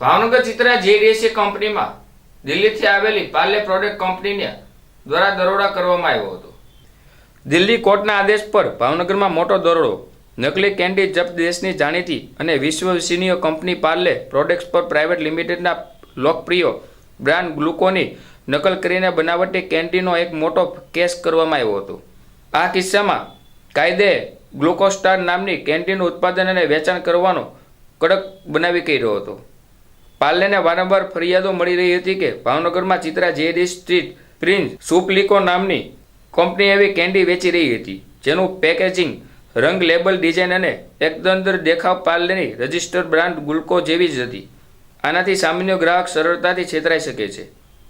ભાવનગર ચિત્રા જેડીએસી કંપનીમાં દિલ્હીથી આવેલી પાર્લે પ્રોડક્ટ કંપનીને દ્વારા દરોડા કરવામાં આવ્યો હતો. દિલ્હી કોર્ટના આદેશ પર ભાવનગરમાં મોટો દરોડો, નકલી કેન્ડી જપ્ત દેશની જાણીતી અને વિશ્વસનીય કંપની પાર્લે પ્રોડક્ટ્સ પર પ્રાઇવેટ લિમિટેડના લોકપ્રિય બ્રાન્ડ ગ્લુકોની નકલ કરીને બનાવટી કેન્ડીનો એક મોટો કેસ કરવામાં આવ્યો હતો. આ કિસ્સામાં કાયદે ગ્લુકોસ્ટાર નામની કેન્ટીનનું ઉત્પાદન અને વેચાણ કરવાનો કડક બનાવી કર્યો હતો. પાર્લેને વારંવાર ફરિયાદો મળી રહી હતી કે ભાવનગરમાં ચિત્રા જેડી સ્ટ્રીટ પ્રિન્સ સુપલિકો નામની કંપની એવી કેન્ડી વેચી રહી હતી, જેનું પેકેજિંગ, રંગ લેબલ ડિઝાઇન અને એકંદર દેખાવ પાર્લેની રજિસ્ટર્ડ બ્રાન્ડ ગુલકો જેવી જ હતી. આનાથી સામાન્ય ગ્રાહક સરળતાથી છેતરાઈ શકે છે.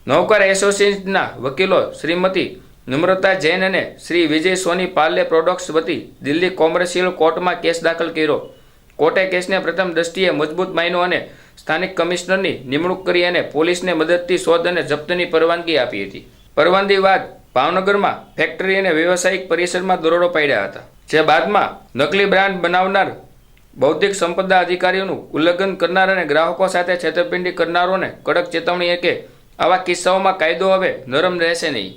નૌકર એસોસિએશનના વકીલો શ્રીમતી નમ્રતા જૈન અને શ્રી વિજય સોની પાર્લે પ્રોડક્ટ્સ વતી દિલ્હી કોમર્શિયલ કોર્ટમાં કેસ દાખલ કર્યો. કોર્ટે કેસને પ્રથમ દ્રષ્ટિએ મજબૂત માન્યો અને સ્થાનિક કમિશનરની નિમણૂક કરી અને પોલીસને મદદથી શોધ અને જપ્તની પરવાનગી આપી હતી પરવાનગી બાદ ભાવનગરમાં ફેક્ટરી અને વ્યવસાયિક પરિસરમાં દરોડો પાડ્યા હતા જે બાદમાં નકલી બ્રાન્ડ બનાવનાર બૌદ્ધિક સંપદા અધિકારીઓનું ઉલ્લંઘન કરનાર અને ગ્રાહકો સાથે છેતરપિંડી કરનારોને કડક ચેતવણી એ કે આવા કિસ્સાઓમાં કાયદો હવે નરમ રહેશે નહીં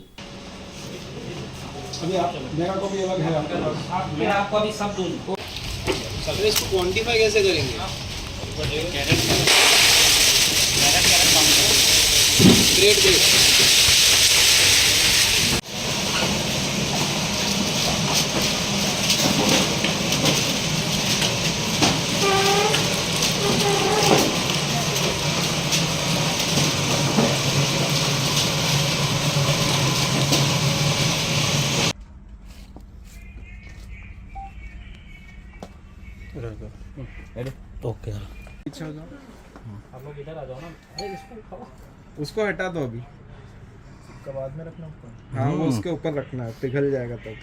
अभी आप मेरा को भी अलग है आपका आप मैं आपको अभी सब दूंगा सर इसको क्वांटिफाई कैसे करेंगे ग्रेड ग्रेड ओके पीछे हो जाओ आप लोग इधर आ जाओ ना अरे इसको उठाओ उसको हटा दो अभी। बाद में रखना ऊपर? हाँ वो उसके ऊपर रखना है पिघल जाएगा तब।